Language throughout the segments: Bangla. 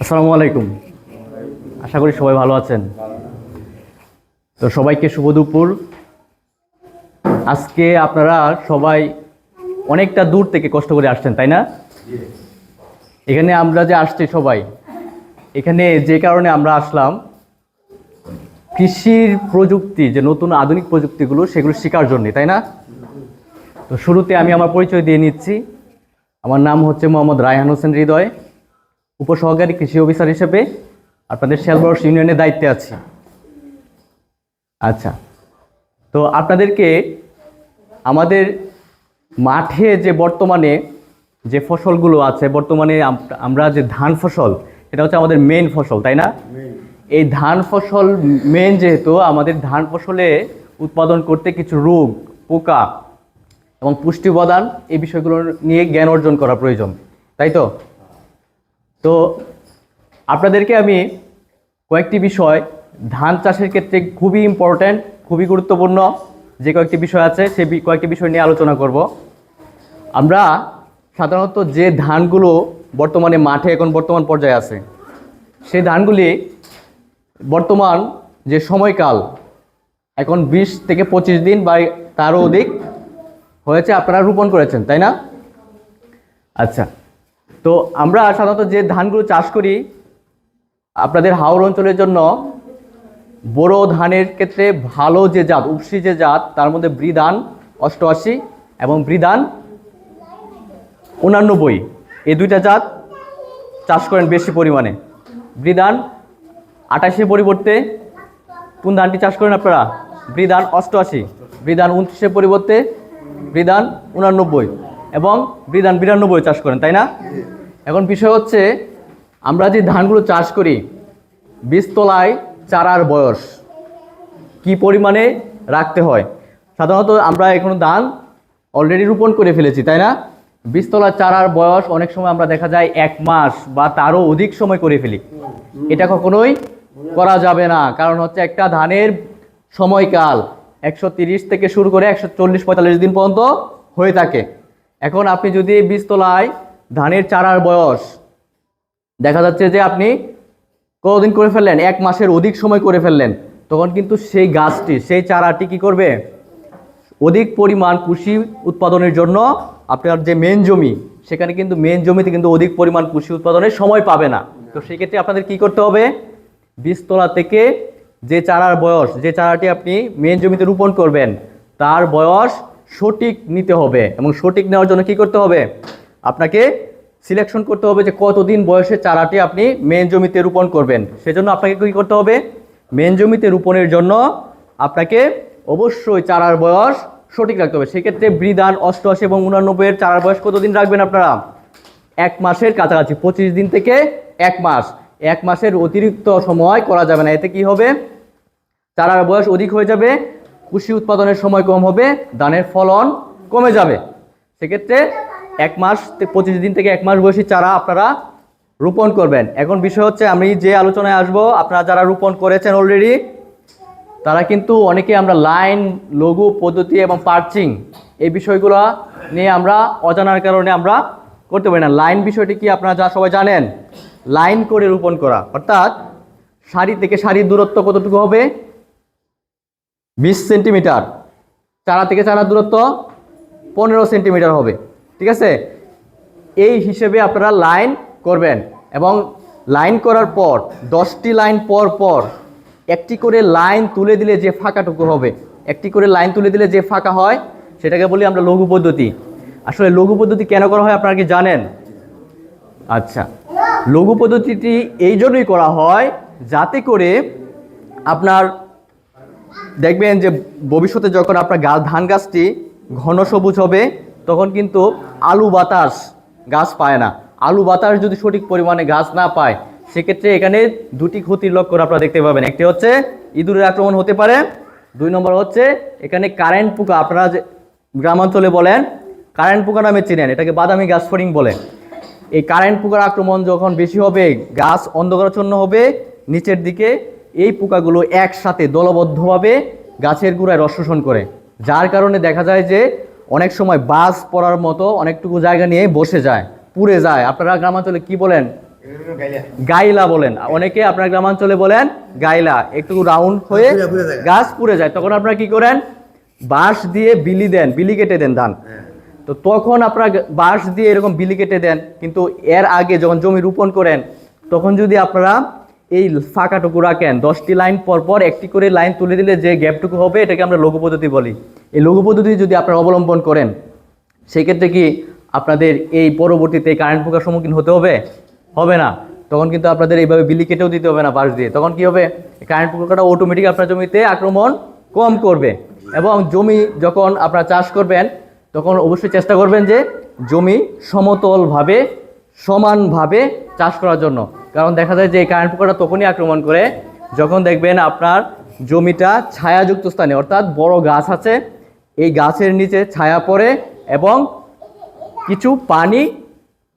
আসসালামু আলাইকুম। আশা করি সবাই ভালো আছেন। তো সবাইকে শুভ দুপুর। আজকে আপনারা সবাই অনেকটা দূর থেকে কষ্ট করে আসছেন, তাই না? এখানে আমরা যে আসছি সবাই, এখানে যে কারণে আমরা আসলাম, কৃষির প্রযুক্তি, যে নতুন আধুনিক প্রযুক্তিগুলো, সেগুলো শেখার জন্যে, তাই না? তো শুরুতে আমি আমার পরিচয় দিয়ে নিচ্ছি। আমার নাম হচ্ছে মোহাম্মদ রায়হান হোসেন হৃদয়। উপসহকারী কৃষি অফিসার হিসেবে আপনাদের শেলবর্ষ ইউনিয়নের দায়িত্বে আছি। আচ্ছা তো আপনাদেরকে আমাদের মাঠে যে বর্তমানে যে ফসলগুলো আছে বর্তমানে আমরা যে ধান ফসল এটা হচ্ছে আমাদের মেন ফসল তাই না? এই ধান ফসল মেন যেহেতু আমাদের ধান ফসলে উৎপাদন করতে কিছু রোগ পোকা এবং পুষ্টি উপাদান এই বিষয়গুলো নিয়ে জ্ঞান অর্জন করা প্রয়োজন তাই তো? তো আপনাদেরকে আমি কয়েকটি বিষয়, ধান চাষের ক্ষেত্রে খুবই ইম্পর্ট্যান্ট খুবই গুরুত্বপূর্ণ যে কয়েকটি বিষয় আছে, সে কয়েকটি বিষয় নিয়ে আলোচনা করব। আমরা সাধারণত যে ধানগুলো বর্তমানে মাঠে এখন বর্তমান পর্যায়ে আছে সেই ধানগুলি বর্তমান যে সময়কাল, এখন বিশ থেকে পঁচিশ দিন বা তারও অধিক হয়েছে, আপনারা রোপণ করেছেন, তাই না? আচ্ছা তো আমরা সাধারণত যে ধানগুলো চাষ করি, আপনাদের হাওড় অঞ্চলের জন্য বড় ধানের ক্ষেত্রে ভালো যে জাত উপসি যে জাত, তার মধ্যে বৃদান অষ্টআশি এবং বৃদান উনানব্বই এই দুইটা জাত চাষ করেন বেশি পরিমাণে। বৃদান আটাশির পরিবর্তে কোন ধানটি চাষ করেন আপনারা? বৃদান অষ্টআশি বৃদান উনত্রিশের পরিবর্তে বৃদান উনানব্বই এবং বৃদান বিরানব্বই চাষ করেন, তাই না? এখন বিষয় হচ্ছে, আমরা যে ধানগুলো চাষ করি, বীজতলায় চারার বয়স কি পরিমাণে রাখতে হয়? সাধারণত আমরা এখন ধান অলরেডি রোপণ করে ফেলেছি, তাই না? বীজতলা চারার বয়স অনেক সময় আমরা দেখা যায় এক মাস বা তারও অধিক সময় করে ফেলি। এটা কখনোই করা যাবে না, কারণ হচ্ছে একটা ধানের সময়কাল একশো থেকে শুরু করে একশো চল্লিশ দিন পর্যন্ত হয়ে থাকে। এখন আপনি যদি বীজতলায় ধানের চারার বয়স। দেখা যাচ্ছে যে আপনি কতদিন করে ফেললেন? এক মাসের অধিক সময় করে ফেললেন। তখন কিন্তু সেই গাছটি, সেই চারাটি কি করবে? অধিক পরিমাণ কৃষি উৎপাদনের জন্য আপনার যে মেন জমি, সেখানে কিন্তু মেন জমিতে কিন্তু অধিক পরিমাণ কৃষি উৎপাদনের সময় পাবে না। তো সেক্ষেত্রে আপনাদের কি করতে হবে? বীজতলা থেকে যে চারার বয়স, যে চারাটি আপনি মেন জমিতে রোপণ করবেন, তার বয়স সঠিক নিতে হবে এবং সঠিক নেওয়ার জন্য কি করতে হবে? আপনাকে সিলেকশন করতে হবে যে কতদিন বয়সে চারাটি আপনি মেন জমিতে রোপণ করবেন। সেজন্য আপনাকে কী করতে হবে? মেন জমিতে রোপণের জন্য আপনাকে অবশ্যই চারার বয়স সঠিক রাখতে হবে। সেক্ষেত্রে বৃদান অষ্টআশি এবং উনানব্বইয়ের চারার বয়স কতদিন রাখবেন আপনারা? এক মাসের কাছাকাছি, পঁচিশ দিন থেকে এক মাস। এক মাসের অতিরিক্ত সময় করা যাবে না। এতে কি হবে? চারার বয়স অধিক হয়ে যাবে, কৃষি উৎপাদনের সময় কম হবে, ধানের ফলন কমে যাবে। সেক্ষেত্রে এক মাস পঁচিশ দিন থেকে এক মাস বয়সী চারা আপনারা রোপণ করবেন। এখন বিষয় হচ্ছে আমি যে আলোচনায় আসব, আপনারা যারা রোপণ করেছেন অলরেডি তারা কিন্তু অনেকে আমরা লাইন লঘু পদ্ধতি এবং পার্চিং এই বিষয়গুলো নিয়ে আমরা অজানার কারণে আমরা করতে পারি না। লাইন বিষয়টি কি আপনারা যা সবাই জানেন? লাইন করে রোপণ করা। অর্থাৎ সারি থেকে সারির দূরত্ব কতটুকু হবে? বিশ সেন্টিমিটার চারা থেকে চারার দূরত্ব পনেরো সেন্টিমিটার হবে। ঠিক আছে? এই হিসেবে আপনারা লাইন করবেন এবং লাইন করার পর, দশটি লাইন পর পর, একটি করে লাইন তুলে দিলে যে ফাঁকাটুকু হবে। একটি করে লাইন তুলে দিলে যে ফাঁকা হয়, সেটাকে বলি আমরা লঘু পদ্ধতি। আসলে লঘু পদ্ধতি কেন করা হয় আপনারা কি জানেন? আচ্ছা লঘু পদ্ধতিটি এই জন্যই করা হয় যাতে করে আপনার, দেখবেন যে ভবিষ্যতে যখন আপনার গাছ, ধান গাছটি ঘন সবুজ হবে তখন কিন্তু আলু বাতাস গাছ পায় না। আলু বাতাস যদি সঠিক পরিমাণে গাছ না পায়, সেক্ষেত্রে এখানে দুটি ক্ষতির লক্ষণ আপনারা দেখতে পাবেন। একটি হচ্ছে ইঁদুরের আক্রমণ হতে পারে। দুই নম্বর হচ্ছে এখানে কারেন্ট পোকা, আপনারা যে গ্রামাঞ্চলে বলেন, কারেন্ট পোকা নামে চিনেন, এটাকে বাদামি গাছ ফড়িং বলেন এই কারেন্ট পোকার আক্রমণ যখন বেশি হবে, গাছ অন্ধকারাচ্ছন্ন হবে, নিচের দিকে এই পোকাগুলো একসাথে দলবদ্ধভাবে গাছের গোড়ায় রস শোষণ করে। যার কারণে দেখা যায় যে অনেক সময় বাস পড়ার মতো অনেকটুকু জায়গা নিয়ে বসে যায় পুড়ে যায়। আপনারা গ্রামাঞ্চলে কি বলেন? গাইলা বলেন। অনেকে আপনার গ্রামাঞ্চলে বলেন গাইলা একটু রাউন্ড হয়ে। গাছ পুড়ে যায়। তখন আপনারা কি করেন? বাঁশ দিয়ে বিলি দেন বিলি কেটে দেন ধান। তো তখন আপনারা বাঁশ দিয়ে এরকম বিলি কেটে দেন। কিন্তু এর আগে যখন জমি রোপণ করেন তখন যদি আপনারা এই ফাঁকাটুকু রাখেন। দশটি লাইন পর পর একটি করে লাইন তুলে দিলে যে গ্যাপটুকু হবে, এটাকে আমরা লঘু পদ্ধতি বলি। এই লঘু পদ্ধতি যদি আপনারা অবলম্বন করেন সেই ক্ষেত্রে কি আপনাদের এই পরবর্তীতে কারেন্ট পোকার সম্মুখীন হতে হবে? হবে না। তখন কিন্তু আপনাদের এইভাবে বিলি কেটেও দিতে হবে না বাঁশ দিয়ে। তখন কি হবে? কারেন্ট পোকাটা অটোমেটিক আপনার জমিতে আক্রমণ কম করবে। এবং জমি যখন আপনারা চাষ করবেন, তখন অবশ্যই চেষ্টা করবেন যে জমি সমতলভাবে সমানভাবে চাষ করার জন্য। কারণ দেখা যায় যে এই কারেন্ট পোকাটা তখনই আক্রমণ করে যখন দেখবেন আপনার জমিটা ছায়াযুক্ত স্থানে অর্থাৎ বড় গাছ আছে এই গাছের নিচে ছায়া পড়ে এবং কিছু পানি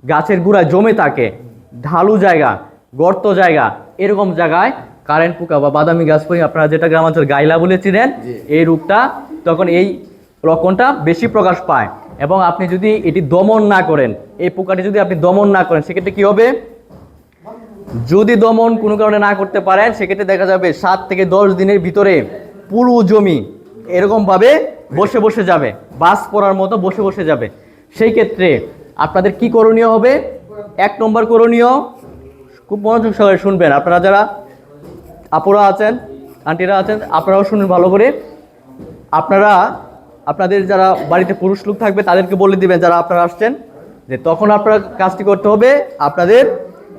গাছের গুঁড়ায় জমে থাকে। ঢালু জায়গা গর্ত জায়গা এরকম জায়গায় কারেন্ট পোকা বা বাদামি গাছ পরি আপনারা যেটা গ্রামাঞ্চল গাইলা বলেছিলেন এই রূপটা তখন এই লক্ষণটা বেশি প্রকাশ পায়। এবং আপনি যদি এটি দমন না করেন, এই পোকাটি যদি আপনি দমন না করেন, সেক্ষেত্রে কি হবে? যদি দমন কোনো কারণে না করতে পারেন, সেক্ষেত্রে দেখা যাবে সাত থেকে দশ দিনের ভিতরে পুরো জমি এরকমভাবে বসে বসে যাবে, বাস পড়ার মতো বসে বসে যাবে। সেই ক্ষেত্রে আপনাদের কি করণীয় হবে? এক নম্বর করণীয়, খুব মনোযোগ সহকারে শুনবেন। আপনারা যারা আপুরা আছেন, আন্টিরা আছেন, আপনারাও শুনুন ভালো করে। আপনারা আপনাদের যারা বাড়িতে পুরুষ লোক থাকবে, তাদেরকে বলে দিবেন যারা আপনারা আসছেন যে তখন আপনারা কাজটি করতে হবে। আপনাদের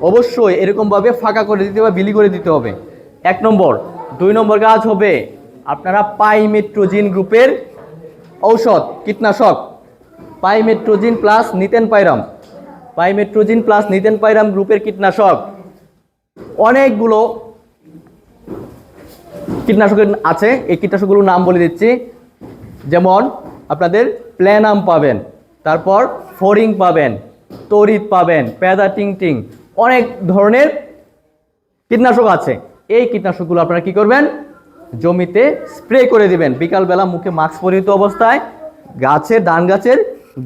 অবশ্যই এরকমভাবে ফাঁকা করে দিতে হবে, বিলি করে দিতে হবে। এক নম্বর। দুই নম্বর কাজ হবে আপনারা পাইমেট্রোজিন গ্রুপের ঔষধ, কীটনাশক। পাইমেট্রোজিন প্লাস নিতেন পাইরাম। পাইমেট্রোজিন প্লাস নিতেন পাইরাম গ্রুপের কীটনাশক। অনেকগুলো কীটনাশকের আছে, এই কীটনাশকগুলোর নাম বলে দিচ্ছি। যেমন আপনাদের প্ল্যানাম পাবেন, তারপর ফরিং পাবেন তরিত পাবেন, প্যাদা টিং টিং, অনেক ধরনের কীটনাশক আছে। এই কীটনাশকগুলো আপনারা কি করবেন? জমিতে স্প্রে করে দিবেন। বিকালবেলা মুখে মাস্ক পরিহিত অবস্থায় গাছের ধান গাছের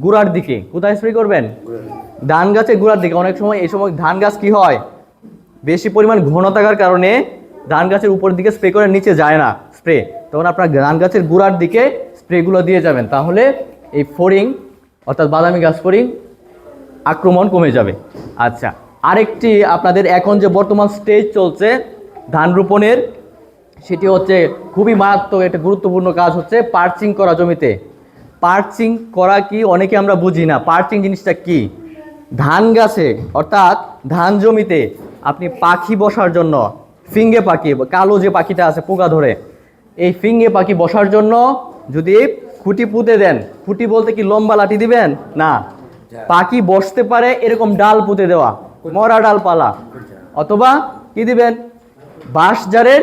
গুড়ার দিকে। কোথায় স্প্রে করবেন? ধান গাছের গুড়ার দিকে। অনেক সময় এই সময় ধান গাছ কি হয়? বেশি পরিমাণ ঘন থাকার কারণে ধান গাছের উপর দিকে স্প্রে করে নিচে যায় না স্প্রে। তখন আপনার ধান গাছের গুড়ার দিকে স্প্রেগুলো দিয়ে যাবেন, তাহলে এই ফড়িং অর্থাৎ বাদামি গাছ ফড়িং আক্রমণ কমে যাবে। আচ্ছা আরেকটি আপনাদের এখন যে বর্তমান স্টেজ চলছে ধান রোপণের, সেটি হচ্ছে খুবই মারাত্মক একটা গুরুত্বপূর্ণ কাজ হচ্ছে পার্চিং করা জমিতে। পার্চিং করা কি অনেকে আমরা বুঝি না, পার্চিং জিনিসটা কি? ধান গাছে, অর্থাৎ ধান জমিতে আপনি পাখি বসার জন্য, ফিঙ্গে পাখি, কালো যে পাখিটা আছে পোকা ধরে, এই ফিঙ্গে পাখি বসার জন্য যদি খুঁটি পুঁতে দেন খুঁটি বলতে কি লম্বা লাঠি দিবেন? না। পাখি বসতে পারে এরকম ডাল পুঁতে দেওয়া মরা ডালপালা অথবা কি দিবেন? বাঁশ জারের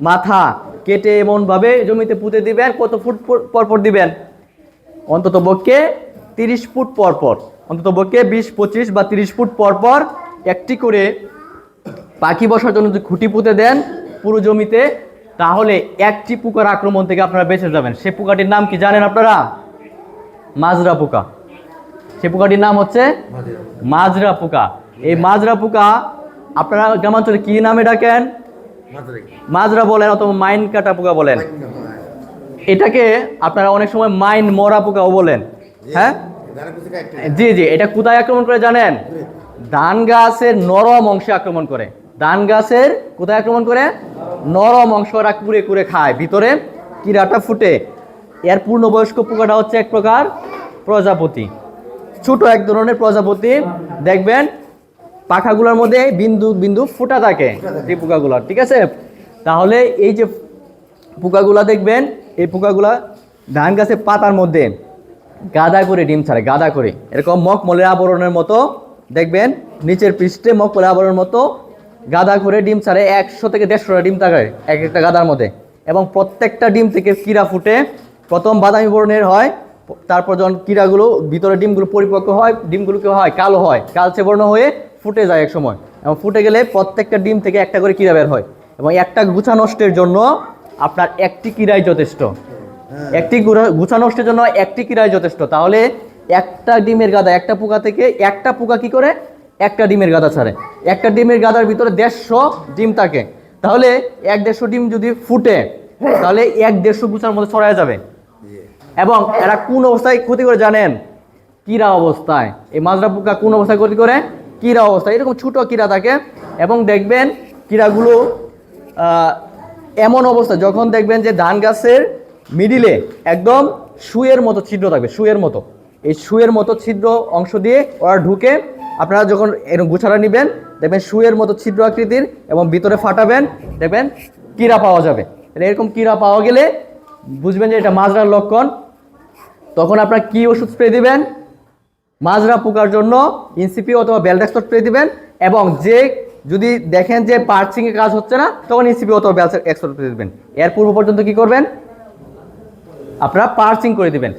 মাথা কেটে এমনভাবে জমিতে পুঁতে দিবেন কত ফুট পর- পর পর দিবেন? অন্তত পক্ষে তিরিশ ফুট পর পর অন্তত পক্ষে বিশ পঁচিশ বা তিরিশ ফুট পর পর একটি করে পাখি বসার জন্য যদি খুঁটি পুঁতে দেন পুরো জমিতে তাহলে একটি পোকার আক্রমণ থেকে আপনারা বেঁচে যাবেন। সে পোকাটির নাম কি জানেন আপনারা? মাজরা পোকা। সে পোকাটির নাম হচ্ছে মাজরা পোকা। এই মাজরা পোকা আপনারা গ্রামাঞ্চলে কি নামে ডাকেন? মাজরা বলেন অথবা মাইন কাটা পোকা বলেন। এটাকে আপনারা অনেক সময় মাইন মরা পোকাও বলেন। হ্যাঁ? জি জি, এটা কোথায় আক্রমণ করে জানেন? ধান গাছের নরম অংশে আক্রমণ করে। ধান গাছের কোথায় আক্রমণ করে? নরম অংশ ওরা কুড়ে কুড়ে খায়। ভিতরে কিরাটা ফুটে। এর পূর্ণবয়স্ক পোকাটা হচ্ছে এক প্রকার প্রজাপতি। ছোট এক ধরনের প্রজাপতি। দেখবেন, পাখাগুলোর মধ্যে বিন্দু বিন্দু ফুটা থাকে এই পোকাগুলো, ঠিক আছে? তাহলে এই যে পোকাগুলা দেখবেন, এই পোকাগুলা ধান গাছের পাতার মধ্যে গাদা করে, ডিম ছাড়ে, গাদা করে। এরকম মকমলের আবরণের মতো, দেখবেন, নিচের পৃষ্ঠে মকমলের আবরণের মতো গাদা করে ডিম ছাড়ে একশো থেকে দেড়শোটা ডিম থাকে এক একটা গাদার মধ্যে। এবং প্রত্যেকটা ডিম থেকে কিরা ফুটে। প্রথম বাদামি বর্ণের হয়, তারপর যখন কিরাগুলো ভিতরে ডিমগুলো পরিপক্ক হয়, ডিমগুলোকে হয় কালো হয়, কালচে বর্ণ হয়ে ফুটে যায় এক সময় এবং ফুটে গেলে প্রত্যেকটা ডিম থেকে একটা করে কিরা বের হয়। এবং একটা গুছা নষ্টের জন্য আপনার একটি কিরাই যথেষ্ট। একটি গুছা নষ্টের জন্য একটি কিরাই যথেষ্ট। তাহলে একটা ডিমের গাদা, একটা পোকা থেকে একটা পোকা কি করে? একটা ডিমের গাদা ছাড়ে। একটা ডিমের গাদার ভিতরে দেড়শো ডিম থাকে। তাহলে এক দেড়শো ডিম যদি ফুটে, তাহলে এক দেড়শো গুছার মধ্যে ছড়ায় যাবে। এবং এরা কোন অবস্থায় ক্ষতি করে জানেন? কিরা অবস্থায়। এই মাজরা পোকা কোন অবস্থায় ক্ষতি করে? কিরা অবস্থায়। এরকম ছোট কিরা থাকে। এবং দেখবেন কিরাগুলো এমন অবস্থা। যখন দেখবেন যে ধান গাছের মিডিলে একদম সুয়ের মতো ছিদ্র থাকবে, সুয়ের মতো। এই সুয়ের মতো ছিদ্র অংশ দিয়ে ওরা ঢুকে আপনারা যখন এরকম গুছারা নেবেন, দেখবেন সুয়ের মতো ছিদ্র আকৃতির এবং ভিতরে ফাটাবেন, দেখবেন কিরা পাওয়া যাবে। এরকম কিরা পাওয়া গেলে বুঝবেন যে এটা মাজরার লক্ষণ। তখন আপনারা কি ওষুধ স্প্রে দিবেন? মাজরা পোকার জন্য ইনসিপি অথবা বেলডেক্সর স্প্রে দিবেন এবং যে যদি দেখেন যে পার্চিং এর কাজ হচ্ছে না, তখন ইনসিপি অথবা বেল এক্সর স্প্রে দিবেন। এর পূর্ব পর্যন্ত কি করবেন? আপনারা পার্চিং করে দিবেন।